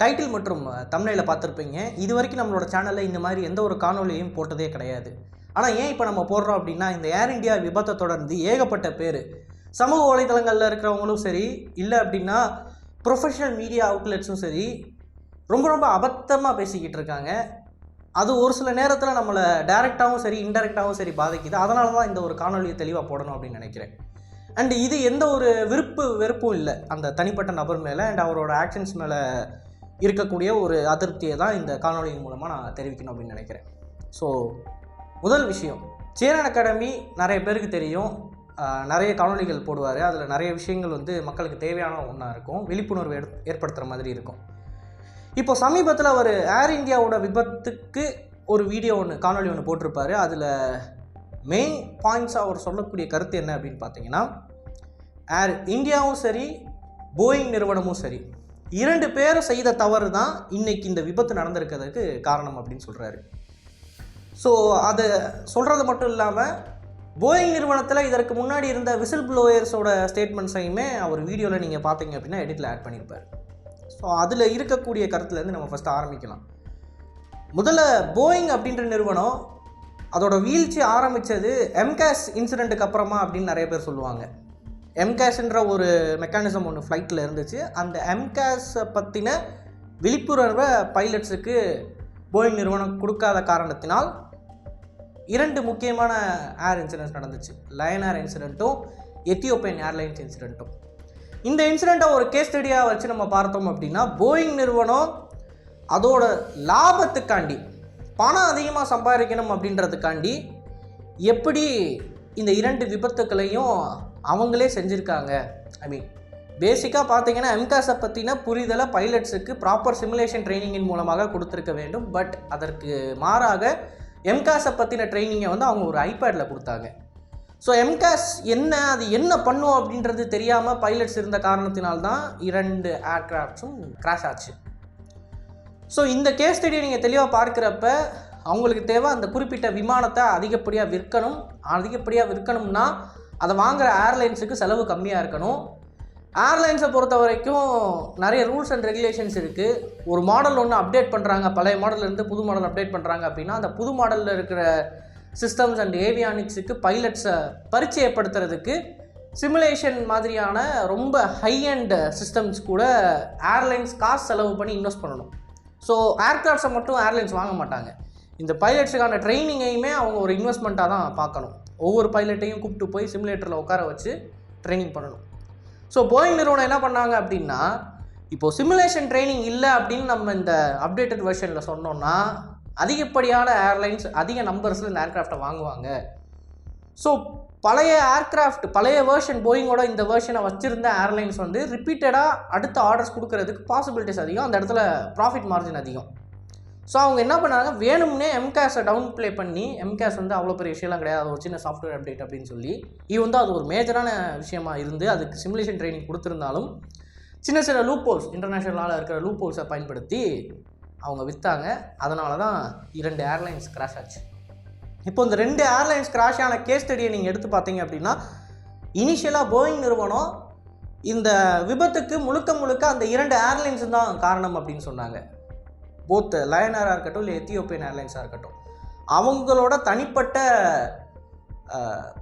Title மற்றும் தமிழில் பார்த்துருப்பீங்க. இது வரைக்கும் நம்மளோட சேனலில் இந்த மாதிரி எந்த ஒரு காணொலியும் போட்டதே கிடையாது. ஆனால் ஏன் இப்போ நம்ம போடுறோம் அப்படின்னா இந்த ஏர் இந்தியா விபத்தை தொடர்ந்து ஏகப்பட்ட பேர் சமூக வலைதளங்களில் இருக்கிறவங்களும் சரி இல்லை அப்படின்னா ப்ரொஃபஷனல் மீடியா அவுட்லெட்ஸும் சரி ரொம்ப ரொம்ப அபத்தமாக பேசிக்கிட்டு இருக்காங்க. அது ஒரு சில நேரத்தில் நம்மளை டைரெக்டாகவும் சரி இன்டெரக்டாகவும் சரி பாதிக்குது. அதனால தான் இந்த ஒரு காணொலியை தெளிவாக போடணும் அப்படின்னு நினைக்கிறேன். அண்ட் இது எந்த ஒரு விருப்பு வெறுப்பும் இல்லை. அந்த தனிப்பட்ட நபர் மேலே அண்ட் அவரோட ஆக்ஷன்ஸ் மேலே இருக்கக்கூடிய ஒரு அதிருப்தியை தான் இந்த காணொலியின் மூலமாக நான் தெரிவிக்கணும் அப்படின்னு நினைக்கிறேன். ஸோ முதல் விஷயம் சேரன் அகாடமி நிறைய பேருக்கு தெரியும். நிறைய காணொளிகள் போடுவார். அதில் நிறைய விஷயங்கள் வந்து மக்களுக்கு தேவையான ஒன்றா இருக்கும். விழிப்புணர்வு ஏற்படுத்துகிற மாதிரி இருக்கும். இப்போ சமீபத்தில் அவர் ஏர் இந்தியாவோட விபத்துக்கு ஒரு வீடியோ ஒன்று காணொளி ஒன்று போட்டிருப்பாரு. அதில் மெயின் பாயிண்ட்ஸாக அவர் சொல்லக்கூடிய கருத்து என்ன அப்படின்னு பார்த்தீங்கன்னா ஏர் இந்தியாவும் சரி போயிங் நிறுவனமும் சரி இரண்டு பேரும் செய்த தவறு தான் இன்னைக்கு இந்த விபத்து நடந்திருக்கிறதுக்கு காரணம் அப்படின்னு சொல்கிறாரு ஸோ அதை சொல்கிறது மட்டும் இல்லாமல் போயிங் நிறுவனத்தில் இதற்கு முன்னாடி இருந்த விசில் ப்ளோயர்ஸோட ஸ்டேட்மெண்ட்ஸையுமே அவர் வீடியோவில் நீங்கள் பார்த்தீங்க அப்படின்னா எடிட்டில் ஆட் பண்ணியிருப்பார் ஸோ அதில் இருக்கக்கூடிய கருத்துலேருந்து நம்ம ஃபஸ்ட்டு ஆரம்பிக்கலாம். முதல்ல போயிங் அப்படின்ற நிறுவனம் அதோட வீழ்ச்சி ஆரம்பித்தது எம்கேஸ் இன்சிடெண்ட்டுக்கு அப்புறமா அப்படின்னு நிறைய பேர் சொல்லுவாங்க. எம்கேஷ்ன்ற ஒரு மெக்கானிசம் ஒன்று ஃப்ளைட்டில் இருந்துச்சு. அந்த எம்கேஸை பற்றின விழிப்புணர்வை பைலட்ஸுக்கு போயிங் நிறுவனம் கொடுக்காத காரணத்தினால் இரண்டு முக்கியமான ஏர் இன்சிடென்ட்ஸ் நடந்துச்சு. லயன் ஏர் இன்சிடெண்ட்டும் எத்தியோப்பியன் ஏர்லைன்ஸ் இன்சிடெண்ட்டும் இந்த இன்சிடெண்ட்டை ஒரு கேஸ் ஸ்டடியாக வச்சு நம்ம பார்த்தோம் அப்படின்னா போயிங் நிறுவனம் அதோட லாபத்துக்காண்டி பணம் அதிகமாக சம்பாதிக்கணும் அப்படின்றதுக்காண்டி எப்படி இந்த இரண்டு விபத்துக்களையும் அவங்களே செஞ்சுருக்காங்க. ஐ மீன் பேசிக்காக பார்த்தீங்கன்னா எம்காஸை பற்றின புரிதலை பைலட்ஸுக்கு ப்ராப்பர் சிமுலேஷன் ட்ரைனிங்கின் மூலமாக கொடுத்துருக்க வேண்டும். பட் அதற்கு மாறாக எம்காஸை பற்றின ட்ரைனிங்கை வந்து அவங்க ஒரு ஐபேடில் கொடுத்தாங்க. ஸோ எம்காஸ் என்ன அது என்ன பண்ணும் அப்படின்றது தெரியாமல் பைலட்ஸ் இருந்த காரணத்தினால்தான் இரண்டு ஏர்க்ராஃப்ட்ஸும் கிராஷ் ஆச்சு. ஸோ இந்த கேஸ் ஸ்டடியை நீங்கள் தெளிவாக பார்க்குறப்ப அவங்களுக்கு தேவை அந்த குறிப்பிட்ட விமானத்தை அதிகப்படியாக விற்கணும். அதிகப்படியாக விற்கணும்னா அதை வாங்குகிற ஏர்லைன்ஸுக்கு செலவு கம்மியாக இருக்கணும். ஏர்லைன்ஸை பொறுத்த வரைக்கும் நிறைய ரூல்ஸ் அண்ட் ரெகுலேஷன்ஸ் இருக்குது ஒரு மாடல் ஒன்று அப்டேட் பண்ணுறாங்க பழைய மாடல்ல இருந்து புது மாடல் அப்டேட் பண்ணுறாங்க அப்படின்னா அந்த புது மாடலில் இருக்கிற சிஸ்டம்ஸ் அண்ட் ஏவியானிக்ஸுக்கு பைலட்ஸை பரிச்சயப்படுத்துறதுக்கு சிமுலேஷன் மாதிரியான ரொம்ப ஹை அண்ட் சிஸ்டம்ஸ் கூட ஏர்லைன்ஸ் காசு செலவு பண்ணி இன்வெஸ்ட் பண்ணணும். ஸோ ஏர்கிராஃப்ட்ஸை மட்டும் ஏர்லைன்ஸ் வாங்க மாட்டாங்க. இந்த பைலட்ஸுக்கான ட்ரைனிங்கையுமே அவங்க ஒரு இன்வெஸ்ட்மெண்ட்டாக தான் பார்க்கணும். ஒவ்வொரு பைலட்டையும் கூப்பிட்டு போய் சிமுலேட்டரில் உட்கார வச்சு ட்ரைனிங் பண்ணணும். ஸோ போயிங் நிறுவனம் என்ன பண்ணாங்க அப்படின்னா இப்போது சிமுலேஷன் ட்ரைனிங் இல்லை அப்படின்னு நம்ம இந்த அப்டேட்டட் வெர்ஷனில் சொன்னோம்னா அதிகப்படியான ஏர்லைன்ஸ் அதிக நம்பர்ஸில் இந்த ஏர்க்ராஃப்டை வாங்குவாங்க. ஸோ பழைய ஏர்க்ராஃப்ட் பழைய வேர்ஷன் போயிங்கோட இந்த வேர்ஷனை வச்சுருந்த ஏர்லைன்ஸ் வந்து ரிப்பீட்டடாக அடுத்த ஆர்டர்ஸ் கொடுக்கறதுக்கு பாசிபிலிட்டிஸ் அதிகம். அந்த இடத்துல ப்ராஃபிட் மார்ஜின் அதிகம். ஸோ அவங்க என்ன பண்ணாங்க? வேணும்னே எம்கேஸை டவுன் ப்ளே பண்ணி எம்கேஸ் வந்து அவ்வளோ பெரிய விஷயம்லாம் கிடையாது. ஒரு சின்ன சாஃப்ட்வேர் அப்டேட் அப்படின்னு சொல்லி இது வந்து அது ஒரு மேஜரான விஷயமா இருந்து அதுக்கு சிமுலேஷன் ட்ரைனிங் கொடுத்துருந்தாலும் சின்ன சின்ன லூப் ஹோல்ஸ் இன்டர்நேஷ்னலால் இருக்கிற லூப் ஹோல்ஸை பயன்படுத்தி அவங்க விற்றாங்க அதனால தான் இரண்டு ஏர்லைன்ஸ் கிராஷ் ஆச்சு. இப்போ இந்த ரெண்டு ஏர்லைன்ஸ் கிராஷ் ஆன கேஸ் ஸ்டடியை நீங்கள் எடுத்து பார்த்தீங்க அப்படின்னா இனிஷியலாக போயிங் நிறுவனம் இந்த விபத்துக்கு முழுக்க முழுக்க அந்த இரண்டு ஏர்லைன்ஸ் தான் காரணம் அப்படின்னு சொன்னாங்க. போத் லயனராக இருக்கட்டும் இல்லை எத்தியோப்பியன் ஏர்லைன்ஸாக இருக்கட்டும் அவங்களோட தனிப்பட்ட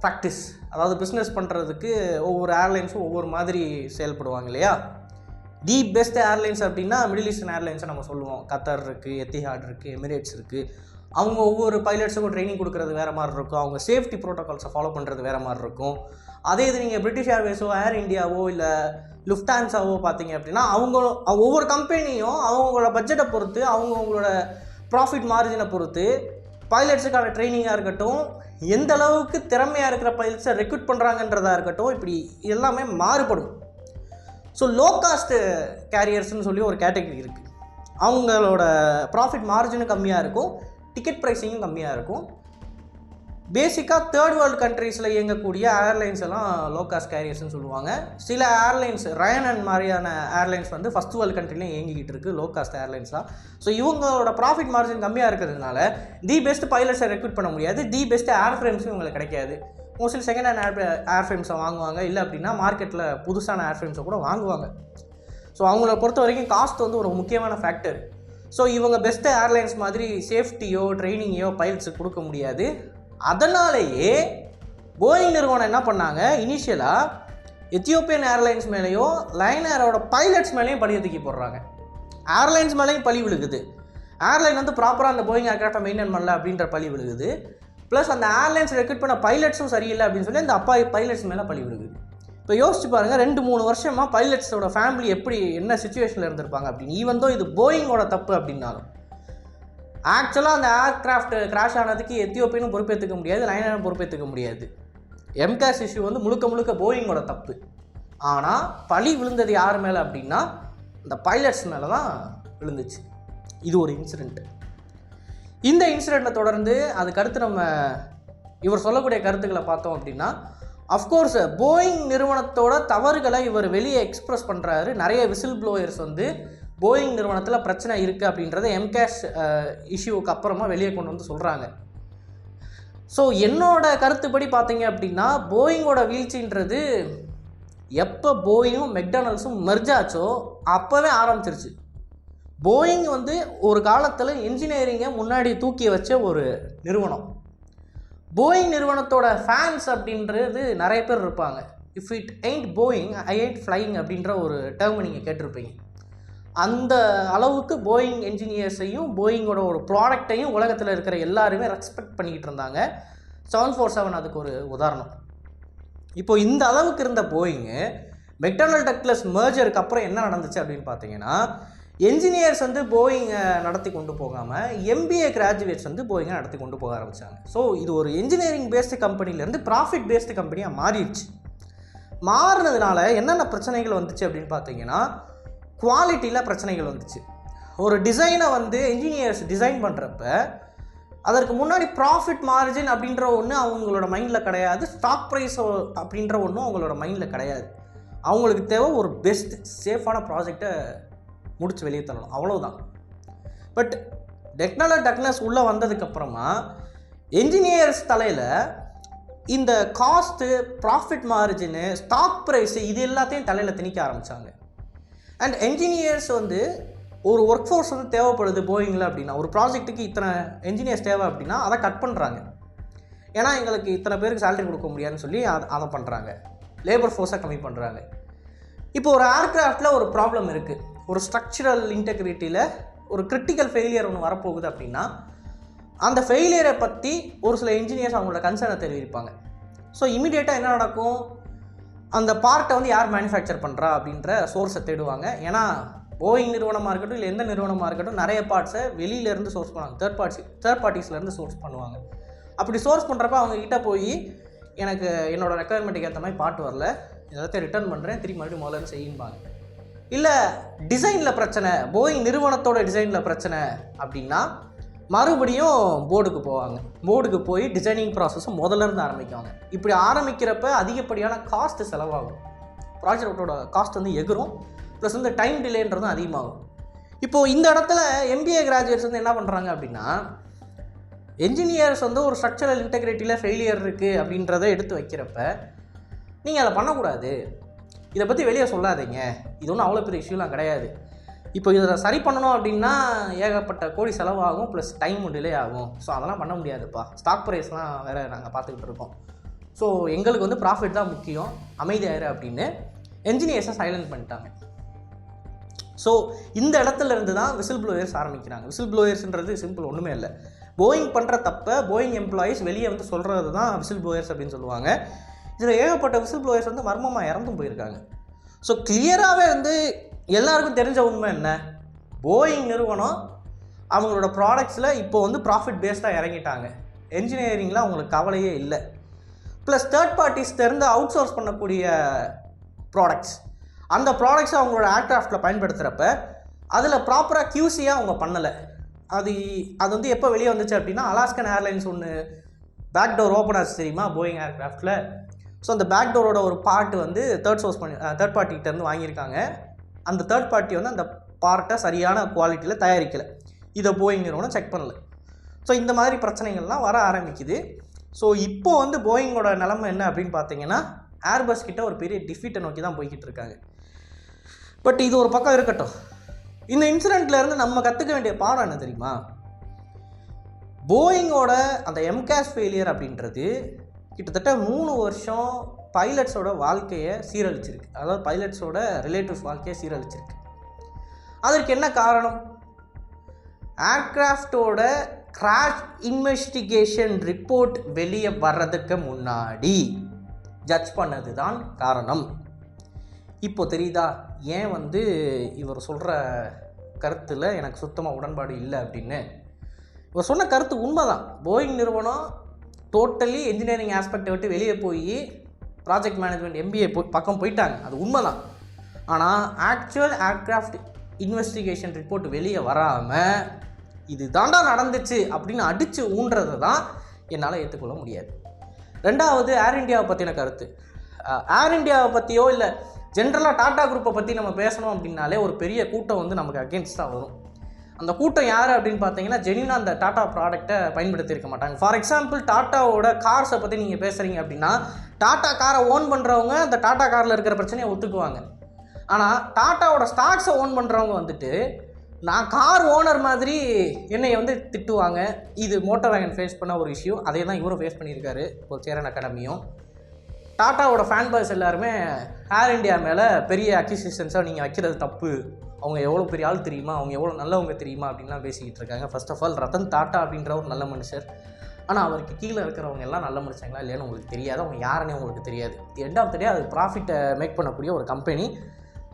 ப்ராக்டிஸ் அதாவது பிஸ்னஸ் பண்ணுறதுக்கு ஒவ்வொரு ஏர்லைன்ஸும் ஒவ்வொரு மாதிரி செயல்படுவாங்க இல்லையா? தி பெஸ்ட் ஏர்லைன்ஸ் அப்படின்னா மிடில் ஈஸ்டர்ன் ஏர்லைன்ஸை நம்ம சொல்லுவோம். கத்தர் இருக்குது எத்திஹாட் இருக்குது எமிரேட்ஸ் இருக்குது அவங்க ஒவ்வொரு பைலட்ஸுக்கும் ட்ரைனிங் கொடுக்குறது வேறு மாதிரி இருக்கும். அவங்க சேஃப்டி ப்ரோட்டோகால்ஸை ஃபாலோ பண்ணுறது வேறு மாதிரி இருக்கும். அதே இது நீங்கள் பிரிட்டிஷ் ஏர்வேஸோ ஏர் இந்தியாவோ இல்லை லுஃப்டான்ஸாவோ பார்த்தீங்க அப்படின்னா அவங்க ஒவ்வொரு கம்பெனியும் அவங்களோட பட்ஜெட்டை பொறுத்து அவங்கவுங்களோட ப்ராஃபிட் மார்ஜினை பொறுத்து பைலட்ஸுக்கான ட்ரைனிங்காக இருக்கட்டும் எந்த அளவுக்கு திறமையாக இருக்கிற பைலட்ஸை ரெக்ரூட் பண்ணுறாங்கன்றதாக இருக்கட்டும் இப்படி எல்லாமே மாறுபடும். ஸோ லோ காஸ்ட்டு கேரியர்ஸ்னு சொல்லி ஒரு கேட்டகரி இருக்குது அவங்களோட ப்ராஃபிட் மார்ஜினும் கம்மியாக இருக்கும் டிக்கெட் ப்ரைஸிங்கும் கம்மியாக இருக்கும். பேசிக்காக தேர்ட் வேர்ல்டு கண்ட்ரீஸில் இயங்கக்கூடிய ஏர்லைன்ஸ் எல்லாம் லோ காஸ்ட் கேரியர்ஸ்னு சொல்லுவாங்க. சில ஏர்லைன்ஸ் ரயன் அண்ட் மாதிரியான ஏர்லைன்ஸ் வந்து ஃபஸ்ட் வேர்ல்டு கண்ட்ரிலையும் இயங்கிக்கிட்டு இருக்குது லோ காஸ்ட் ஏர்லைன்ஸ் தான் ஸோ இவங்களோட ப்ராஃபிட் மார்ஜின் கம்மியாக இருக்கிறதுனால தி பெஸ்ட் பைலட்ஸை ரெக்ரூட் பண்ண முடியாது. தி பெஸ்ட் ஏர் ஃப்ரேம்ஸும் இவங்களுக்கு கிடைக்காது. Mostly second hand air air ஃப்ரேம்ஸை வாங்குவாங்க. இல்லை அப்படின்னா மார்க்கெட்டில் புதுசான ஏர் ஃப்ரேம்ஸை கூட வாங்குவாங்க. ஸோ அவங்கள பொறுத்த வரைக்கும் காஸ்ட் வந்து ஒரு முக்கியமான ஃபேக்டர் ஸோ இவங்க பெஸ்ட்டு ஏர்லைன்ஸ் மாதிரி சேஃப்டியோ ட்ரைனிங்கையோ பைலட்ஸுக்கு கொடுக்க முடியாது. அதனாலேயே போயிங் நிறுவனம் என்ன பண்ணாங்க? இனிஷியலாக எத்தியோப்பியன் ஏர்லைன்ஸ் மேலேயும் லைன் ஏரோட பைலட்ஸ் மேலேயும் பழிய தூக்கி போடுறாங்க. ஏர்லைன்ஸ் மேலேயும் பழி விழுகுது. ஏர்லைன் வந்து ப்ராப்பராக அந்த போயிங் ஏர்க்ராஃப்டை மெயின்டைன் பண்ணல அப்படின்ற பழி விழுகுது. ப்ளஸ் அந்த ஏர்லைன்ஸ் ரெக்ரூட் பண்ண பைலட்ஸும் சரியில்லை அப்படின்னு சொல்லி அந்த அப்பா பைலட்ஸ் மேலே பழி விழுகுது. இப்போ யோசிச்சு பாருங்கள் ரெண்டு மூணு வருஷமாக பைலட்ஸோட ஃபேமிலி எப்படி என்ன சுச்சுவேஷனில் இருந்திருப்பாங்க அப்படின்னு? ஈவன் தோ இது போயிங்கோட தப்பு அப்படின்னாலும். ஆக்சுவலாக அந்த ஏர்க்ராஃப்ட் கிராஷ் ஆனதுக்கு எத்தியோப்பியனும் பொறுப்பேற்றுக்க முடியாது லைனரும் பொறுப்பேற்றுக்க முடியாது. எம்கேஸ் இஷ்யூ வந்து முழுக்க முழுக்க போயிங்கோட தப்பு. ஆனால் பழி விழுந்தது யார் மேலே அப்படின்னா இந்த பைலட்ஸ் மேலே தான் விழுந்துச்சு. இது ஒரு இன்சிடெண்ட் இந்த இன்சிடெண்ட்டை தொடர்ந்து அதுக்கடுத்து நம்ம இவர் சொல்லக்கூடிய கருத்துக்களை பார்த்தோம் அப்படின்னா அஃப்கோர்ஸ் போயிங் நிறுவனத்தோட தவறுகளை இவர் வெளியே எக்ஸ்ப்ரெஸ் பண்ணுறாரு நிறைய விசில் ப்ளோயர்ஸ் வந்து போயிங் நிறுவனத்தில் பிரச்சனை இருக்குது அப்படின்றத எம்கேஷ் இஷ்யூவுக்கு அப்புறமா வெளியே கொண்டு வந்து சொல்கிறாங்க ஸோ என்னோட கருத்துப்படி பார்த்தீங்க அப்படின்னா போயிங்கோட வீழ்ச்சின்றது எப்போ போயிங்கும் மெக்டானல்ஸும் மெர்ஜாச்சோ அப்போவே ஆரம்பிச்சிருச்சு. போயிங் வந்து ஒரு காலத்தில் இன்ஜினியரிங்கை முன்னாடி தூக்கி வச்ச ஒரு நிறுவனம். போயிங் நிறுவனத்தோட ஃபேன்ஸ் அப்படின்றது நிறைய பேர் இருப்பாங்க. If it ain't Boeing I ain't flying அப்படின்ற ஒரு டேர்ம் நீங்கள் கேட்டிருப்பீங்க. அந்த அளவுக்கு போயிங் என்ஜினியர்ஸையும் போயிங்கோட ஒரு ப்ராடக்டையும் உலகத்தில் இருக்கிற எல்லாருமே ரெஸ்பெக்ட் பண்ணிக்கிட்டு இருந்தாங்க. செவன் ஃபோர் செவன் அதுக்கு ஒரு உதாரணம். இப்போ இந்த அளவுக்கு இருந்த போயிங்கு மெக்டானல் டக்லஸ் மேர்ஜருக்கு அப்புறம் என்ன நடந்துச்சு அப்படின்னு பார்த்தீங்கன்னா என்ஜினியர்ஸ் வந்து போயிங்கை நடத்தி கொண்டு போகாமல் எம்பிஏ கிராஜுவேட்ஸ் வந்து போயிங்கை நடத்தி கொண்டு போக ஆரம்பித்தாங்க ஸோ இது ஒரு இன்ஜினியரிங் பேஸ்டு கம்பெனிலேருந்து ப்ராஃபிட் பேஸ்டு கம்பெனியாக மாறிடுச்சு. மாறினதுனால என்னென்ன பிரச்சனைகள் வந்துச்சு அப்படின்னு பார்த்தீங்கன்னா குவாலிட்டியில் பிரச்சனைகள் வந்துச்சு. ஒரு டிசைனை வந்து இன்ஜினியர்ஸ் டிசைன் பண்ணுறப்ப அதற்கு முன்னாடி ப்ராஃபிட் மார்ஜின் அப்படின்ற ஒன்று அவங்களோட மைண்டில் கிடையாது. ஸ்டாக் ப்ரைஸ் அப்படின்ற ஒன்றும் அவங்களோட மைண்டில் கிடையாது. அவங்களுக்கு தேவை ஒரு பெஸ்ட் சேஃபான ப்ராஜெக்டை முடித்து வெளியே தரணும். அவ்வளோதான் பட் டெக்னாலஜி டக்னஸ் உள்ளே வந்ததுக்கப்புறமா என்ஜினியர்ஸ் தலையில் இந்த cost profit margin stock price இது எல்லாத்தையும் தலையில் திணிக்க ஆரம்பித்தாங்க அண்ட் என்ஜினியர்ஸ் வந்து ஒரு ஒர்க் ஃபோர்ஸ் வந்து தேவைப்படுது போயிங்களா அப்படின்னா ஒரு ப்ராஜெக்ட்டுக்கு இத்தனை என்ஜினியர்ஸ் தேவை அப்படின்னா அதை கட் பண்ணுறாங்க ஏன்னா எங்களுக்கு இத்தனை பேருக்கு சேலரி கொடுக்க முடியாதுன்னு சொல்லி அதை அதை பண்ணுறாங்க லேபர் ஃபோர்ஸை கம்மி பண்ணுறாங்க இப்போ ஒரு ஏர்க்ராஃப்டில் ஒரு ப்ராப்ளம் இருக்குது ஒரு ஸ்ட்ரக்சரல் இன்டெகிரிட்டியில் ஒரு கிரிட்டிக்கல் ஃபெயிலியர் ஒன்று வரப்போகுது அப்படின்னா அந்த ஃபெயிலியரை பற்றி ஒரு சில இன்ஜினியர்ஸ் அவங்களோட கன்சர்னை தெரிவிப்பாங்க. ஸோ இமீடியட்டாக என்ன நடக்கும்? அந்த பார்ட்டை வந்து யார் மேனுஃபேக்சர் பண்ணுறா அப்படின்ற சோர்ஸை தேடுவாங்க. ஏன்னா போயிங் நிறுவனமாக இருக்கட்டும் இல்லை எந்த நிறுவனமாக இருக்கட்டும் நிறைய பார்ட்ஸை வெளியிலேருந்து சோர்ஸ் பண்ணுவாங்க. தேர்ட் பார்ட்ஸ் தேர்ட் பார்ட்டிஸ்லேருந்து சோர்ஸ் பண்ணுவாங்க. அப்படி சோர்ஸ் பண்ணுறப்ப அவங்க கிட்டே போய் எனக்கு என்னோடய ரெக்குயர்மெண்ட்டுக்கு ஏற்ற மாதிரி பாட்டு வரல. எல்லாத்தையும் ரிட்டர்ன் பண்ணுறேன் திரும்பி மறுபடியும் முதல்ல செய்யும்பாங்க. இல்லை டிசைனில் பிரச்சனை போயிங் நிறுவனத்தோட டிசைனில் பிரச்சனை அப்படின்னா மறுபடியும் போர்டுக்கு போவாங்க. போர்டுக்கு போய் டிசைனிங் ப்ராசஸ்ஸும் முதல்ல இருந்து ஆரம்பிக்குவாங்க. இப்படி ஆரம்பிக்கிறப்ப அதிகப்படியான காஸ்ட் செலவாகும். ப்ராஜெக்டோட காஸ்ட் வந்து எகிரும் ப்ளஸ் வந்து டைம் டிலேன்றதும் அதிகமாகும். இப்போது இந்த இடத்துல எம்பிஏ கிராஜுவேட்ஸ் வந்து என்ன பண்ணுறாங்க அப்படின்னா என்ஜினியர்ஸ் வந்து ஒரு ஸ்ட்ரக்சரல் இன்டெகிரிட்டியில் ஃபெயிலியர் இருக்குது அப்படின்றத எடுத்து வைக்கிறப்ப நீங்கள் அதை பண்ணக்கூடாது. இதை பற்றி வெளியே சொல்லாதீங்க. இது ஒன்றும் அவ்வளோ பெரிய இஷ்யூலாம் கிடையாது. இப்போ இதை சரி பண்ணணும் அப்படின்னா ஏகப்பட்ட கோடி செலவாகும் ப்ளஸ் டைம் டிலே ஆகும். ஸோ அதெல்லாம் பண்ண முடியாதுப்பா. ஸ்டாக் ப்ரைஸ்லாம் வேறு நாங்கள் பார்த்துக்கிட்டு இருக்கோம். ஸோ எங்களுக்கு வந்து ப்ராஃபிட் தான் முக்கியம். அமைதியாயிரு அப்படின்னு என்ஜினியர்ஸை சைலண்ட் பண்ணிட்டாங்க. ஸோ இந்த இடத்துல இருந்து தான் விசில் ப்ளோயர்ஸ் ஆரம்பிக்கிறாங்க. விசில் ப்ளோயர்ஸ்ன்றது சிம்பிள் ஒன்றுமே இல்லை. போயிங் பண்ணுற தப்பை போயிங் எம்ப்ளாயீஸ் வெளியே வந்து சொல்கிறது தான் விசில் ப்ளோயர்ஸ் அப்படின்னு சொல்லுவாங்க. இதில் ஏகப்பட்ட விசில் ப்ளோயர்ஸ் வந்து மர்மமாக இறந்தும் போயிருக்காங்க. ஸோ கிளியராகவே வந்து எல்லாருக்கும் தெரிஞ்ச உண்மை என்ன? போயிங் நிறுவனம் அவங்களோட ப்ராடக்ட்ஸில் இப்போ வந்து ப்ராஃபிட் பேஸ்டாக இறங்கிட்டாங்க. என்ஜினியரிங்கில் அவங்களுக்கு கவலையே இல்லை. ப்ளஸ் தேர்ட் பார்ட்டிஸ் தெரிந்து அவுட் சோர்ஸ் பண்ணக்கூடிய ப்ராடக்ட்ஸ் அந்த ப்ராடக்ட்ஸை அவங்களோட ஏர்க்ராஃப்டில் பயன்படுத்துகிறப்ப அதில் ப்ராப்பராக கியூசியாக அவங்க பண்ணலை. அது அது வந்து எப்போ வெளியே வந்துச்சு அப்படின்னா அலாஸ்கன் ஏர்லைன்ஸ் ஒன்று பேக் டோர் ஓப்பன் ஆச்சு தெரியுமா? போயிங் ஏர்க்ராஃப்டில் ஸோ அந்த பேக் டோரோட ஒரு பார்ட் வந்து தேர்ட் சோர்ஸ் பண்ணி தேர்ட் பார்ட்டிகிட்டேருந்து வாங்கியிருக்காங்க. அந்த தேர்ட் பார்ட்டி வந்து அந்த பார்ட்டை சரியான குவாலிட்டியில் தயாரிக்கலை. இதை போயிங் நிறுவனம் செக் பண்ணல. ஸோ இந்த மாதிரி பிரச்சனைகள்லாம் வர ஆரம்பிக்குது. ஸோ இப்போ வந்து போயிங்கோட நிலமை என்ன அப்படின்னு பார்த்தீங்கன்னா ஏர்பஸ் கிட்ட ஒரு பெரிய டிஃபீட்டை நோக்கி தான் போய்கிட்டு இருக்காங்க. பட் இது ஒரு பக்கம் இருக்கட்டும். இந்த இன்சிடெண்ட்லேருந்து நம்ம கற்றுக்க வேண்டிய பாடம் என்ன தெரியுமா? போயிங்கோட அந்த எம்கேஸ் ஃபெயிலியர் அப்படின்றது கிட்டத்தட்ட மூணு வருஷம் பைலட்ஸோட வாழ்க்கையை சீரழிச்சிருக்கு. அதாவது பைலட்ஸோட ரிலேட்டிவ்ஸ் வாழ்க்கையை சீரழிச்சிருக்கு. அதற்கு என்ன காரணம்? ஏர்க்ராஃப்டோட கிராஷ் இன்வெஸ்டிகேஷன் ரிப்போர்ட் வெளியே வர்றதுக்கு முன்னாடி ஜட்ஜ் பண்ணது தான் காரணம். இப்போ தெரியுதா? ஏன் வந்து இவர் சொல்கிற கருத்தில் எனக்கு சுத்தமாக உடன்பாடு இல்லை அப்படின்னு? இவர் சொன்ன கருத்து உண்மைதான். போயிங் நிறுவனம் டோட்டலி இன்ஜினியரிங் ஆஸ்பெக்டை விட்டு வெளியே போய் ப்ராஜெக்ட் மேனேஜ்மெண்ட் எம்பிஏ போய் பக்கம் போயிட்டாங்க. அது உண்மைதான். ஆனால் ஆக்சுவல் ஏர்க்ராஃப்ட் இன்வெஸ்டிகேஷன் ரிப்போர்ட் வெளியே வராமல் இது தாண்டா நடந்துச்சு அப்படின்னு அடித்து ஊன்றதை தான் என்னால் ஏற்றுக்கொள்ள முடியாது. ரெண்டாவது ஏர் இந்தியாவை பற்றின கருத்து. ஏர் இந்தியாவை பற்றியோ இல்லை ஜென்ரலாக டாடா குரூப்பை பற்றி நம்ம பேசணும் அப்படின்னாலே ஒரு பெரிய கூட்டம் வந்து நமக்கு அகேன்ஸ்டாக வரும். அந்த கூட்டம் யார் அப்படின்னு பார்த்தீங்கன்னா ஜெனினா அந்த டாடா ப்ராடக்ட்டை பயன்படுத்தி இருக்க மாட்டாங்க. ஃபார் எக்ஸாம்பிள் டாட்டாவோட கார்ஸை பற்றி நீங்கள் பேசுகிறீங்க அப்படின்னா டாட்டா காரை ஓன் பண்ணுறவங்க அந்த டாட்டா காரில் இருக்கிற பிரச்சனையை ஒத்துக்குவாங்க. ஆனால் டாட்டாவோட ஸ்டாக்ஸை ஓன் பண்ணுறவங்க வந்துட்டு நான் கார் ஓனர் மாதிரி என்னை வந்து திட்டுவாங்க. இது மோட்டார் வேகன் ஃபேஸ் பண்ண ஒரு இஷ்யூ அதே தான் இவரும் ஃபேஸ் பண்ணியிருக்காரு. ஒரு சேரன் அகாடமியும் டாட்டாவோட ஃபேன் பாய்ஸ் எல்லாருமே ஏர் இண்டியா மேலே பெரிய அக்யூசிஷன்ஸாக நீங்கள் வைக்கிறது தப்பு. அவங்க எவ்வளோ பெரிய ஆள் தெரியுமா? அவங்க எவ்வளோ நல்லவங்க தெரியுமா? அப்படின்லாம் பேசிக்கிட்டு இருக்காங்க. First of all Ratan Tata அப்படின்ற ஒரு நல்ல மனுஷர். ஆனால் அவருக்கு கீழே இருக்கிறவங்க எல்லாம் நல்ல மனுஷங்களா இல்லையான்னு உங்களுக்கு தெரியாது. அவங்க யாருன்னே உங்களுக்கு தெரியாது. எண்ட் ஆஃப் த டே அது ப்ராஃபிட்டை மேக் பண்ணக்கூடிய ஒரு கம்பெனி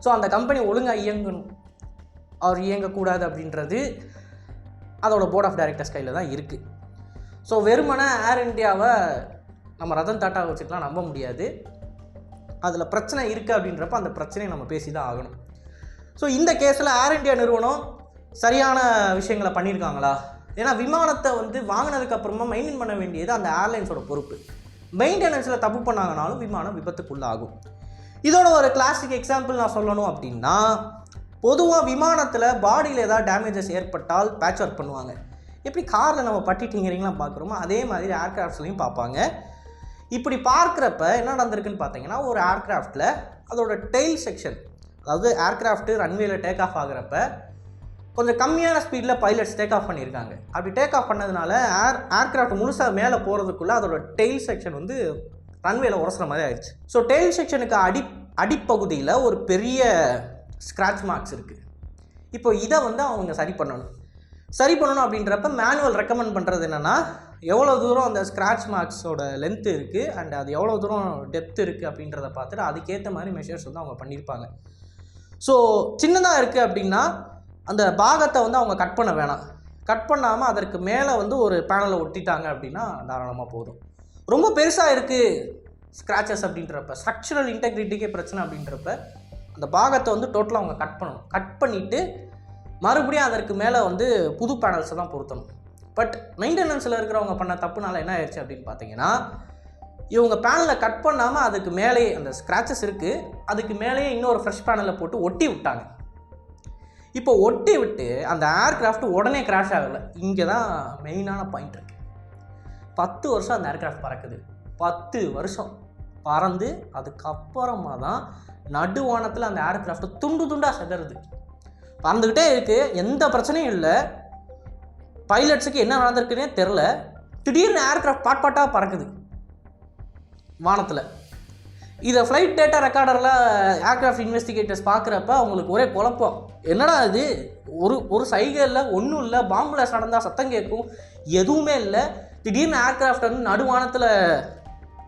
ஸோ அந்த கம்பெனி ஒழுங்காக இயங்கணும். அவர் இயங்கக்கூடாது அப்படின்றது அதோட போர்ட் ஆஃப் டைரக்டர்ஸ் கையில் தான் இருக்குது ஸோ வெறுமனே ஏர் இண்டியாவை நம்ம ரதன் டாட்டாவை வச்சுக்கலாம் நம்ப முடியாது. அதில் பிரச்சனை இருக்குது அப்படின்றப்ப அந்த பிரச்சனையை நம்ம பேசி தான் ஆகணும். ஸோ இந்த கேஸில் ஏர் இந்தியா நிறுவனம் சரியான விஷயங்களை பண்ணியிருக்காங்களா? ஏன்னா விமானத்தை வந்து வாங்கினதுக்கப்புறமா மெயின்டைன் பண்ண வேண்டியது அந்த ஏர்லைன்ஸோட பொறுப்பு. மெயின்டெனன்ஸில் தப்பு பண்ணாங்கனாலும் விமானம் விபத்துக்குள்ளாகும். இதோட ஒரு கிளாசிக் எக்ஸாம்பிள் நான் சொல்லணும் அப்படின்னா பொதுவாக விமானத்தில் பாடியில் ஏதாவது டேமேஜஸ் ஏற்பட்டால் பேட்ச் ஒர்க் பண்ணுவாங்க. எப்படி காரில் நம்ம பட்டி டிங்கரிங்லாம் பார்க்குறோமோ அதே மாதிரி ஏர்க்ராஃப்ட்ஸ்லையும் பார்ப்பாங்க. இப்படி பார்க்குறப்ப என்ன நடந்திருக்குன்னு பார்த்தீங்கன்னா ஒரு ஏர்க்ராஃப்டில் அதோட டெயில் செக்ஷன் அதாவது ஏர்க்ராஃப்ட்டு ரன்வேல டேக் ஆஃப் ஆகுறப்ப கொஞ்சம் கம்மியான ஸ்பீடில் பைலட்ஸ் டேக் ஆஃப் பண்ணியிருக்காங்க. அப்படி டேக் ஆஃப் பண்ணதுனால ஏர் ஏர்க்ராஃப்ட் முழுசாக மேலே போகிறதுக்குள்ளே அதோட டெயில் செக்ஷன் வந்து ரன்வேல உரசுற மாதிரி ஆயிடுச்சு. ஸோ டெயில் செக்ஷனுக்கு அடி அடிப்பகுதியில் ஒரு பெரிய ஸ்க்ராட்ச் மார்க்ஸ் இருக்குது இப்போ இதை வந்து அவங்க சரி பண்ணணும். சரி பண்ணணும் அப்படின்றப்ப மேனுவல் ரெக்கமெண்ட் பண்ணுறது என்னென்னா எவ்வளோ தூரம் அந்த ஸ்க்ராட்ச் மார்க்ஸோட லென்த் இருக்குது அண்ட் அது எவ்வளோ தூரம் டெப்த் இருக்குது அப்படின்றத பார்த்துட்டு அதுக்கேற்ற மாதிரி மெஷர்ஸ் வந்து அவங்க பண்ணியிருப்பாங்க. ஸோ சின்னதாக இருக்குது அப்படின்னா அந்த பாகத்தை வந்து அவங்க கட் பண்ண வேணாம். கட் பண்ணாமல் அதற்கு மேலே வந்து ஒரு பேனலை ஒட்டிட்டாங்க அப்படின்னா தாராளமாக போதும். ரொம்ப பெருசாக இருக்குது ஸ்க்ராச்சஸ் அப்படின்றப்ப ஸ்ட்ரக்சரல் இன்டெகிரிட்டிக்கே பிரச்சனை அப்படின்றப்ப அந்த பாகத்தை வந்து டோட்டலாக அவங்க கட் பண்ணணும். கட் பண்ணிவிட்டு மறுபடியும் அதற்கு மேலே வந்து புது பேனல்ஸை தான் பொருத்தணும். பட் மெயின்டெனன்ஸில் இருக்கிறவங்க பண்ண தப்புனால என்ன ஆயிடுச்சு அப்படின்னு பார்த்தீங்கன்னா இவங்க பேனலை கட் பண்ணாமல் அதுக்கு மேலேயே அந்த ஸ்க்ராச்சஸ் இருக்குது அதுக்கு மேலேயே இன்னொரு ஃப்ரெஷ் பேனலை போட்டு ஒட்டி விட்டாங்க. இப்போ ஒட்டி விட்டு அந்த ஏர்க்ராஃப்ட் உடனே கிராஷ் ஆகலை. இங்கே தான் மெயினான பாயிண்ட் இருக்குது பத்து வருஷம் அந்த ஏர்க்ராஃப்ட் பறக்குது. பத்து வருஷம் பறந்து அதுக்கப்புறமா தான் நடுவானத்தில் அந்த ஏர்க்ராஃப்ட் துண்டு துண்டாக செதறுது. பறந்துக்கிட்டே இருக்குது எந்த பிரச்சனையும் இல்லை. பைலட்ஸுக்கு என்ன நடந்திருக்குன்னே தெரில திடீர்னு ஏர்க்ராஃப்ட் பாட் பாட்டாக பறக்குது. வானத்தில். இதை ஃப்ளைட் டேட்டா ரெக்கார்டரில் ஏர்க்ராஃப்ட் இன்வெஸ்டிகேட்டர்ஸ் பார்க்குறப்ப அவங்களுக்கு ஒரே குழப்பம். என்னடா இது? ஒரு ஒரு சைகை இல்லை ஒன்றும் இல்லை பாம்புலாஸ் நடந்தால் சத்தம் கேட்கும். எதுவுமே இல்லை. திடீர்னு ஏர்க்ராஃப்ட் வந்து நடுவானத்தில்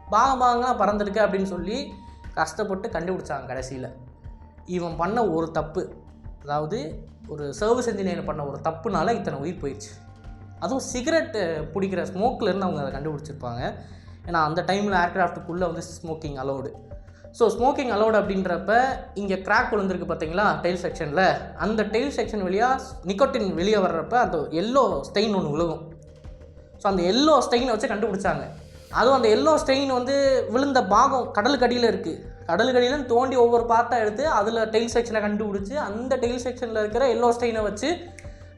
பாக பாங்கலாம் பறந்துருக்கு அப்படின்னு சொல்லி கஷ்டப்பட்டு கண்டுபிடிச்சாங்க கடைசியில். இவன் பண்ண ஒரு தப்பு. அதாவது ஒரு சர்வீஸ் இன்ஜினியர் பண்ண ஒரு தப்புனால இத்தனை உயிர் போயிடுச்சு அதுவும் சிகரெட் பிடிக்கிற ஸ்மோக்கிலேருந்து அவங்க அதை கண்டுபிடிச்சிருப்பாங்க. ஏன்னா அந்த டைமில் ஏர்க்ராஃப்ட்டுக்குள்ளே வந்து smoking allowed so smoking allowed அப்படின்றப்ப இங்கே கிராக் விழுந்திருக்கு பார்த்தீங்களா? டெயில் செக்ஷனில் அந்த டெயில் செக்ஷன் வழியாக நிக்கோட்டின் வெளியே வர்றப்ப அந்த எல்லோ ஸ்டெயின் ஒன்று விழுகும். ஸோ அந்த எல்லோ ஸ்டெயினை வச்சு கண்டுபிடிச்சாங்க. அதுவும் அந்த எல்லோ ஸ்டெயின் வந்து விழுந்த பாகம் கடலுக்கு அடியில் இருக்குது கடலுக்கு அடியில் தோண்டி ஒவ்வொரு பார்ட்டாக எடுத்து அதில் டெயில் செக்ஷனை கண்டுபிடிச்சி அந்த டெயில் செக்ஷனில் இருக்கிற எல்லோ ஸ்டெயினை வச்சு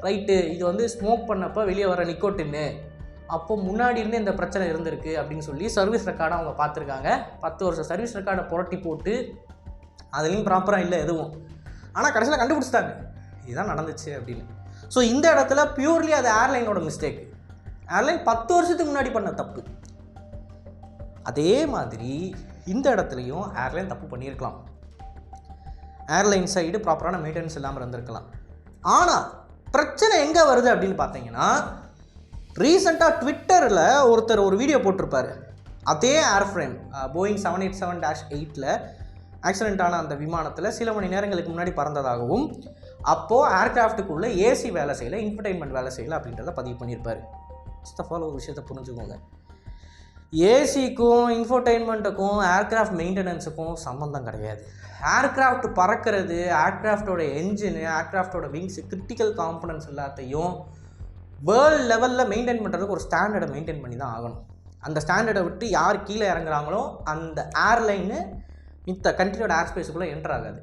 ரைட்டு இது வந்து ஸ்மோக் பண்ணப்போ வெளியே வர நிக்கோட்டின்னு அப்போ முன்னாடி இருந்து இந்த பிரச்சனை இருந்திருக்கு அப்படின்னு சொல்லி சர்வீஸ் ரெக்கார்டை அவங்க பார்த்துருக்காங்க. பத்து வருஷம் சர்வீஸ் ரெக்கார்டை புரட்டி போட்டு அதுலேயும் ப்ராப்பராக இல்லை எதுவும். ஆனால் கடைசியில் கண்டுபிடிச்சிட்டாங்க. இதுதான் நடந்துச்சு அப்படின்னு. ஸோ இந்த இடத்துல பியூர்லி அது ஏர்லைனோட மிஸ்டேக் ஏர்லைன் பத்து வருஷத்துக்கு முன்னாடி பண்ண தப்பு. அதே மாதிரி இந்த இடத்துலையும் ஏர்லைன் தப்பு பண்ணியிருக்கலாம். ஏர்லைன் சைடு ப்ராப்பரான மெயின்டெனன்ஸ் இல்லாமல் இருந்திருக்கலாம். ஆனால் பிரச்சனை எங்கே வருது அப்படின்னு பார்த்தீங்கன்னா ரீசெண்டாக ட்விட்டரில் ஒருத்தர் ஒரு வீடியோ போட்டிருப்பார். அதே airframe Boeing seven eight seven dash எயிட்டில் ஆக்சிடென்ட் ஆன அந்த விமானத்தில் சில மணி நேரங்களுக்கு முன்னாடி பறந்ததாகவும் அப்போது ஏர்கிராஃப்ட்டுக்குள்ளே ஏசி வேலை செய்யலை இன்ஃபர்டைன்மெண்ட் வேலை செய்யலை அப்படின்றத பதிவு பண்ணியிருப்பார். ஃபஸ்ட் ஆஃப் ஆல் ஒரு விஷயத்தை புரிஞ்சுக்கோங்க. ஏசிக்கும் இன்ஃபர்டெயின்மெண்ட்டுக்கும் ஏர்கிராஃப்ட் மெயின்டெனன்ஸுக்கும் சம்மந்தம் கிடையாது. ஏர்கிராஃப்ட் பறக்கிறது ஏர்கிராஃப்டோட என்ஜினு ஏர்கிராஃப்டோட விங்ஸ் கிரிட்டிக்கல் காம்பனன்ட்ஸ் எல்லாத்தையும் வேர்ல்ட் லெவலில் மெயின்டைன் பண்ணுறதுக்கு ஒரு ஸ்டாண்டர்டை மெயின்டைன் பண்ணி தான் ஆகணும். அந்த ஸ்டாண்டர்டை விட்டு யார் கீழே இறங்குறாங்களோ அந்த ஏர்லைனு மித்த கண்ட்ரியோட ஏர் ஸ்பேஸுக்குள்ளே என்டர் ஆகாது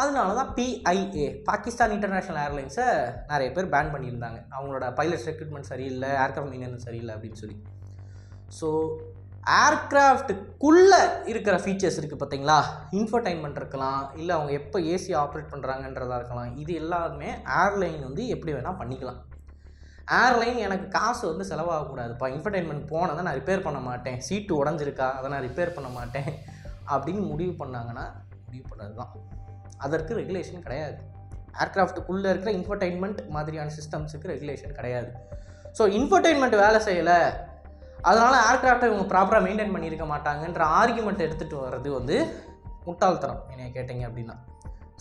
அதனால தான் பிஐஏ பாகிஸ்தான் இன்டர்நேஷ்னல் ஏர்லைன்ஸை நிறைய பேர் பேன் பண்ணியிருந்தாங்க. அவங்களோட பைலட்ஸ் ரெக்ரூட்மெண்ட் சரியில்லை ஏர்கிராஃப்ட் மெயின்டெனன்ஸ் சரியில்லை அப்படின்னு சொல்லி. ஸோ ஏர்க்ராஃப்ட்டுக்குள்ளே இருக்கிற ஃபீச்சர்ஸ் இருக்குது பார்த்தீங்களா? இன்ஃபர்டைன்மெண்ட் இருக்கலாம் இல்லை அவங்க எப்போ ஏசி ஆப்ரேட் பண்ணுறாங்கன்றதா இருக்கலாம். இது எல்லாருமே ஏர்லைன் வந்து எப்படி வேணால் பண்ணிக்கலாம். ஏர்லைன் எனக்கு காசு வந்து செலவாகக்கூடாதுப்பா இன்ஃபர்டைன்மெண்ட் போனதை நான் ரிப்பேர் பண்ண மாட்டேன். சீட்டு உடஞ்சிருக்கா? அதை நான் ரிப்பேர் பண்ண மாட்டேன். அப்படின்னு முடிவு பண்ணாங்கன்னா முடிவு பண்ணது தான் அதற்கு ரெகுலேஷன் கிடையாது. ஏர்க்ராஃப்ட்டுக்குள்ளே இருக்கிற இன்ஃபர்டைன்மெண்ட் மாதிரியான சிஸ்டம்ஸுக்கு ரெகுலேஷன் கிடையாது. ஸோ இன்ஃபர்டைன்மெண்ட் வேலை செய்யலை. அதனால் ஏர்க்ராஃப்டை இவங்க ப்ராப்பராக மெயின்டைன் பண்ணியிருக்க மாட்டாங்கன்ற ஆர்குமெண்ட் எடுத்துகிட்டு வர்றது வந்து முட்டாள்தனம். என்னை கேட்டிங்க அப்படின்னா.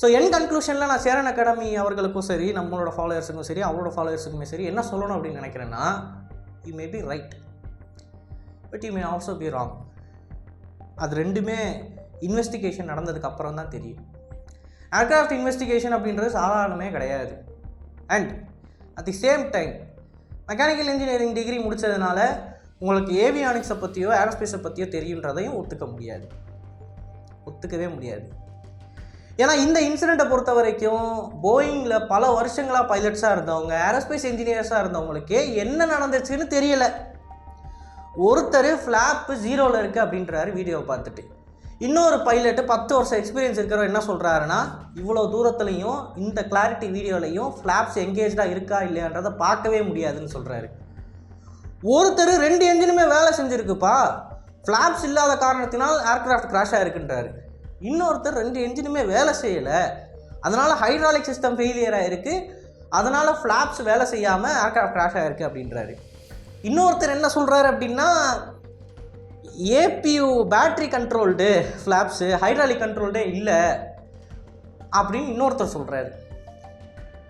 ஸோ என் கன்க்ளூஷனில் நான் சேரன் அகாடமி அவர்களுக்கும் சரி நம்மளோட ஃபாலோயர்ஸுக்கும் சரி அவரோட ஃபாலோயர்ஸுக்குமே சரி என்ன சொல்லணும் அப்படின்னு நினைக்கிறேன்னா you may be right but you may also be wrong அது ரெண்டுமே இன்வெஸ்டிகேஷன் நடந்ததுக்கு அப்புறம் தான் தெரியும். ஏர்க்ராஃப்ட் இன்வெஸ்டிகேஷன் அப்படின்றது சாதாரணமே கிடையாது. And at the same time mechanical engineering degree முடித்ததுனால உங்களுக்கு ஏவியானிக்ஸை பற்றியோ ஏரோஸ்பேஸை பற்றியோ தெரியுன்றதையும் ஒத்துக்க முடியாது. ஒத்துக்கவே முடியாது. ஏன்னா இந்த இன்சிடெண்ட்டை பொறுத்த வரைக்கும் போயிங்கில் பல வருஷங்களாக பைலட்ஸாக இருந்தவங்க ஏரோஸ்பேஸ் இன்ஜினியர்ஸாக இருந்தவங்களுக்கு என்ன நடந்துச்சுன்னு தெரியல. ஒருத்தர் ஃப்ளாப்பு ஜீரோவில் இருக்குது அப்படின்றாரு வீடியோவை பார்த்துட்டு. இன்னொரு பைலட்டு பத்து வருஷம் எக்ஸ்பீரியன்ஸ் இருக்கிறவர் என்ன சொல்கிறாருன்னா இவ்வளோ தூரத்துலையும் இந்த கிளாரிட்டி வீடியோலையும் ஃப்ளாப்ஸ் எங்கேஜாக இருக்கா இல்லையான்றதை பார்க்கவே முடியாதுன்னு சொல்கிறாரு ஒருத்தர் ரெண்டு என்ஜினுமே வேலை செஞ்சுருக்குப்பா. ஃப்ளாப்ஸ் இல்லாத காரணத்தினால் ஏர்க்ராஃப்ட் கிராஷ் ஆகிருக்குன்றாரு இன்னொருத்தர் ரெண்டு என்ஜினுமே வேலை செய்யலை. அதனால் ஹைட்ராலிக் சிஸ்டம் ஃபெயிலியர் ஆகிருக்கு அதனால் ஃப்ளாப்ஸ் வேலை செய்யாமல் ஏர்க்ராஃப்ட் கிராஷ் ஆகிருக்கு அப்படின்றாரு. இன்னொருத்தர் என்ன சொல்கிறாரு அப்படின்னா APU battery controlled flaps hydraulic கண்ட்ரோல்டே இல்லை அப்படின்னு இன்னொருத்தர் சொல்கிறாரு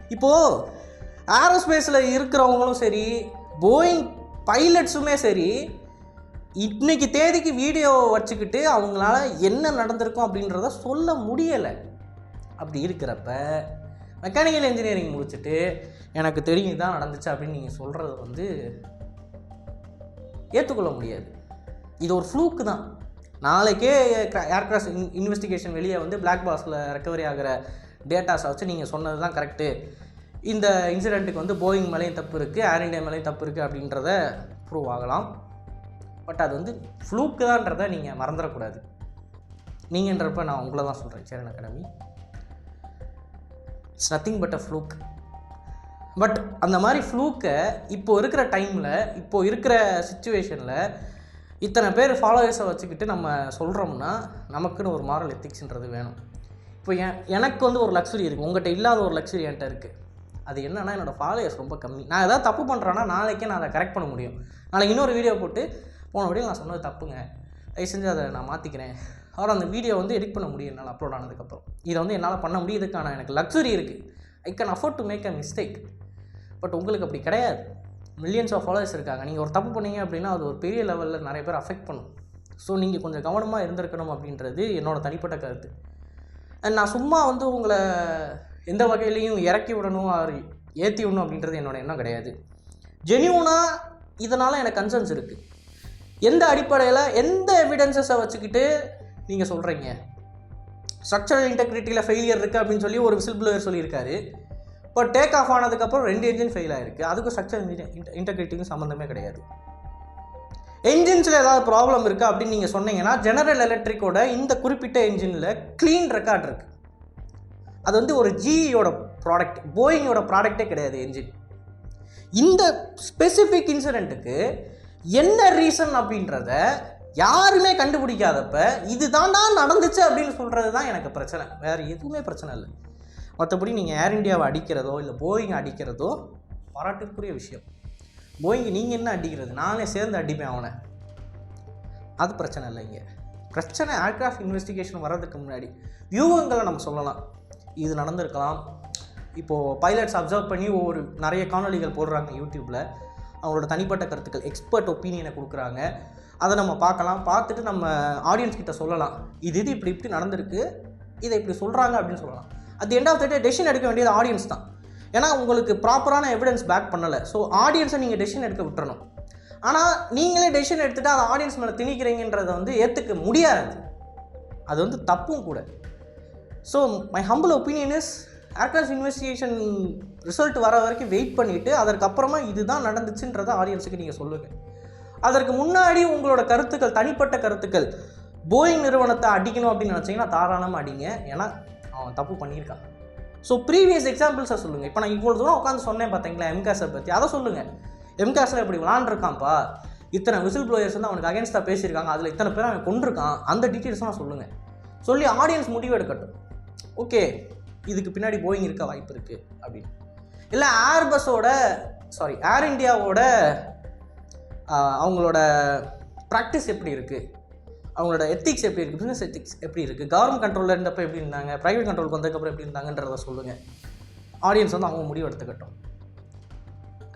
இப்போது ஏரோஸ்பேஸில் இருக்கிறவங்களும் சரி போயிங் பைலட்ஸுமே சரி இன்னைக்கு தேதிக்கு வீடியோ வச்சுக்கிட்டு அவங்களால என்ன நடந்திருக்கும் அப்படின்றத சொல்ல முடியலை. அப்படி இருக்கிறப்ப மெக்கானிக்கல் இன்ஜினியரிங் முடிச்சுட்டு எனக்கு தெரியும் இதான் நடந்துச்சு அப்படின்னு நீங்கள் சொல்கிறது வந்து ஏற்றுக்கொள்ள முடியாது. இது ஒரு ஃப்ளூக்கு தான். நாளைக்கே ஏர்கிராஃப்ட் இன் இன்வெஸ்டிகேஷன் வெளியே வந்து பிளாக் பாக்ஸில் ரெக்கவரி ஆகிற டேட்டாஸை வச்சு நீங்கள் சொன்னது தான் கரெக்டு இந்த இன்சிடெண்ட்டுக்கு வந்து போயிங் மேலேயும் தப்பு இருக்குது ஏர் இண்டியா மேலேயும் தப்பு இருக்குது அப்படின்றத ப்ரூவ் ஆகலாம். பட் அது வந்து ஃப்ளூக்கு தான்றதை நீங்கள் மறந்துடக்கூடாது. நீங்கன்றப்ப நான் உங்களை தான் சொல்கிறேன் Cheran Academy. It's nothing but a fluke but அந்த மாதிரி ஃப்ளூக்கை இப்போ இருக்கிற டைமில் இப்போ இருக்கிற சுச்சுவேஷனில் இத்தனை பேர் ஃபாலோவர்ஸை வச்சுக்கிட்டு நம்ம சொல்கிறோம்னா நமக்குன்னு ஒரு மாரல் எத்திக்ஸ்ன்றது வேணும். இப்போ என் எனக்கு வந்து ஒரு லக்ஸுரி இருக்குது உங்கள்கிட்ட இல்லாத ஒரு லக்ஸுரி என்கிட்ட இருக்குது அது என்னென்னா என்னோடய ஃபாலோயர்ஸ் ரொம்ப கம்மி. நான் ஏதாவது தப்பு பண்ணுறேன்னா நாளைக்கே நான் அதை கரெக்ட் பண்ண முடியும். நாளைக்கு இன்னொரு வீடியோ போட்டு போன வீடியோ நான் சொன்னது தப்புங்க. தயவு செஞ்சு அதை நான் மாற்றிக்கிறேன் அப்புறம் அந்த வீடியோ வந்து எடிட் பண்ண முடியும் என்னால் அப்லோட் ஆனதுக்கப்புறம். இதை வந்து என்னால் பண்ண முடியுதுக்கான எனக்கு லக்ஸுரி இருக்குது I can afford to make a mistake but உங்களுக்கு அப்படி கிடையாது. மில்லியன்ஸ் ஆஃப் ஃபாலோவர்ஸ் இருக்காங்க. நீங்கள் ஒரு தப்பு பண்ணீங்க அப்படின்னா அது ஒரு பெரிய லெவலில் நிறைய பேர் அஃபெக்ட் பண்ணும். ஸோ நீங்கள் கொஞ்சம் கவனமாக இருந்திருக்கணும் அப்படின்றது என்னோடய தனிப்பட்ட கருத்து. நான் சும்மா வந்து உங்களை எந்த வகையிலையும் இறக்கி விடணும் ஆர் ஏற்றி விடணும் அப்படின்றது என்னோடய எண்ணம் கிடையாது. ஜெனியூனாக இதனால் எனக்கு கன்சர்ன்ஸ் இருக்குது எந்த அடிப்படையில் எந்த எவிடன்சஸை வச்சுக்கிட்டு நீங்கள் சொல்கிறீங்க ஸ்ட்ரக்சரல் இன்டெகிரிட்டியில் ஃபெயிலியர் இருக்குது அப்படின்னு சொல்லி ஒரு விசில் ப்ளோயர் சொல்லியிருக்காரு. இப்போ டேக் ஆஃப் ஆனதுக்கப்புறம் ரெண்டு என்ஜின் ஃபெயில் ஆயிருக்கு. அதுக்கும் ஸ்ட்ரக்சர் இன்டெகிரிட்டிக்கும் சம்மந்தமே கிடையாது. என்ஜின்ஸில் ஏதாவது ப்ராப்ளம் இருக்குது அப்படின்னு நீங்கள் சொன்னீங்கன்னா ஜெனரல் எலக்ட்ரிக்கோட இந்த குறிப்பிட்ட என்ஜினில் க்ளீன் ரெக்கார்ட் இருக்குது அது வந்து ஒரு ஜிஇயோட ப்ராடக்ட் போயிங்கோட ப்ராடக்ட்டே கிடையாது என்ஜின் இந்த ஸ்பெசிஃபிக் இன்சிடெண்ட்டுக்கு என்ன ரீசன் அப்படின்றத யாருமே கண்டுபிடிக்காதப்ப இது தாண்டா நடந்துச்சு அப்படின்னு சொல்கிறது தான் எனக்கு பிரச்சனை. வேறு எதுவுமே பிரச்சனை இல்லை. மற்றபடி நீங்கள் ஏர் இந்தியாவை அடிக்கிறதோ இல்லை போயிங் அடிக்கிறதோ பாராட்டுக்குரிய விஷயம். போயிங் நீங்கள் என்ன அடிக்கிறது? நானே சேர்ந்து அடிப்பேன் அவனை. அது பிரச்சனை இல்லை இங்கே. பிரச்சனை ஏர்க்ராஃப்ட் இன்வெஸ்டிகேஷன் வர்றதுக்கு முன்னாடி வியூகங்களை நம்ம சொல்லலாம். இது நடந்திருக்கலாம். இப்போது பைலட்ஸ் அப்சர்வ் பண்ணி ஒவ்வொரு நிறைய காணொளிகள் போடுறாங்க யூடியூப்பில் அவங்களோட தனிப்பட்ட கருத்துக்கள் எக்ஸ்பர்ட் ஒப்பீனியனை கொடுக்குறாங்க. அதை நம்ம பார்க்கலாம். பார்த்துட்டு நம்ம ஆடியன்ஸ் கிட்ட சொல்லலாம். இது இது இப்படி இப்படி நடந்திருக்கு. இதை இப்படி சொல்கிறாங்க அப்படின்னு சொல்லலாம். அது end of the day decision எடுக்க வேண்டியது ஆடியன்ஸ் தான். ஏன்னா உங்களுக்கு ப்ராப்பரான எவிடன்ஸ் பேக் பண்ணலை. ஸோ ஆடியன்ஸை நீங்கள் டெசிஷன் எடுக்க விட்டுறணும். ஆனால் நீங்களே டெசிஷன் எடுத்துகிட்டு அதை ஆடியன்ஸ் மேலே திணிக்கிறீங்கன்றதை வந்து ஏற்றுக்க முடியாது. அது வந்து தப்பும் கூட. So my humble opinion is aircraft investigation result வர வரைக்கும் வெயிட் பண்ணிவிட்டு அதற்கப்புறமா இதுதான் நடந்துச்சுன்றதை ஆடியன்ஸுக்கு நீங்கள் சொல்லுங்கள் அதற்கு முன்னாடி உங்களோட கருத்துக்கள் தனிப்பட்ட கருத்துக்கள் போயிங் நிறுவனத்தை அடிக்கணும் அப்படின்னு நினச்சிங்கன்னா தாராளமாக அடிங்க. ஏன்னா அவன் தப்பு பண்ணியிருக்கான். ஸோ ப்ரீவியஸ் எக்ஸாம்பிள்ஸை சொல்லுங்கள் இப்போ நான் இவ்வளோ தூரம் உட்காந்து சொன்னேன் பார்த்தீங்களா எம்காஸை பற்றி அதை சொல்லுங்கள் எம்காஸில் இப்படி விளாண்டுருக்கான்ப்பா. இத்தனை விசில் ப்ளோயர்ஸ் வந்து அவனுக்கு அகேன்ஸ்டாக பேசியிருக்காங்க. அதில் இத்தனை பேர் அவன் கொண்டிருக்கான் அந்த டீட்டெயில்ஸ்லாம் சொல்லுங்கள் சொல்லி ஆடியன்ஸ் முடிவு எடுக்கட்டும். ஓகே இதுக்கு பின்னாடி போயிங் இருக்க வாய்ப்பு இருக்குது அப்படின்னு. இல்லை ஏர்பஸோட சாரி ஏர் இண்டியாவோட அவங்களோட ப்ராக்டிஸ் எப்படி இருக்குது அவங்களோட எத்திக்ஸ் எப்படி இருக்குது பிஸ்னஸ் எத்திக்ஸ் எப்படி இருக்குது கவர்மெண்ட் கண்ட்ரோலில் இருந்தப்போ எப்படி இருந்தாங்க? ப்ரைவேட் கண்ட்ரோலுக்கு வந்ததுக்கப்புறம் எப்படி இருந்தாங்கன்றத சொல்லுங்கள் ஆடியன்ஸ் வந்து அவங்க முடிவு எடுத்துக்கட்டும்.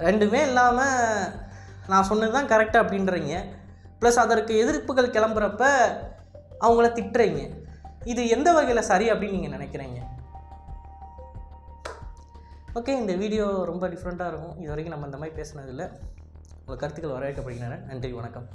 ரெண்டுமே இல்லாமல் நான் சொன்னது தான் கரெக்டாக அப்படின்றீங்க. ப்ளஸ் அதற்கு எதிர்ப்புகள் கிளம்புறப்ப அவங்கள திட்டுறீங்க. இது எந்த வகையில் சரி அப்படின்னு நீங்கள் நினைக்கிறீங்க? ஓகே இந்த வீடியோ ரொம்ப டிஃப்ரெண்ட்டாக இருக்கும். இது வரைக்கும் நம்ம இந்த மாதிரி பேசினதில்லை. உங்கள் கருத்துக்கள் வரவேற்கப்படுகின்றன. நன்றி வணக்கம்.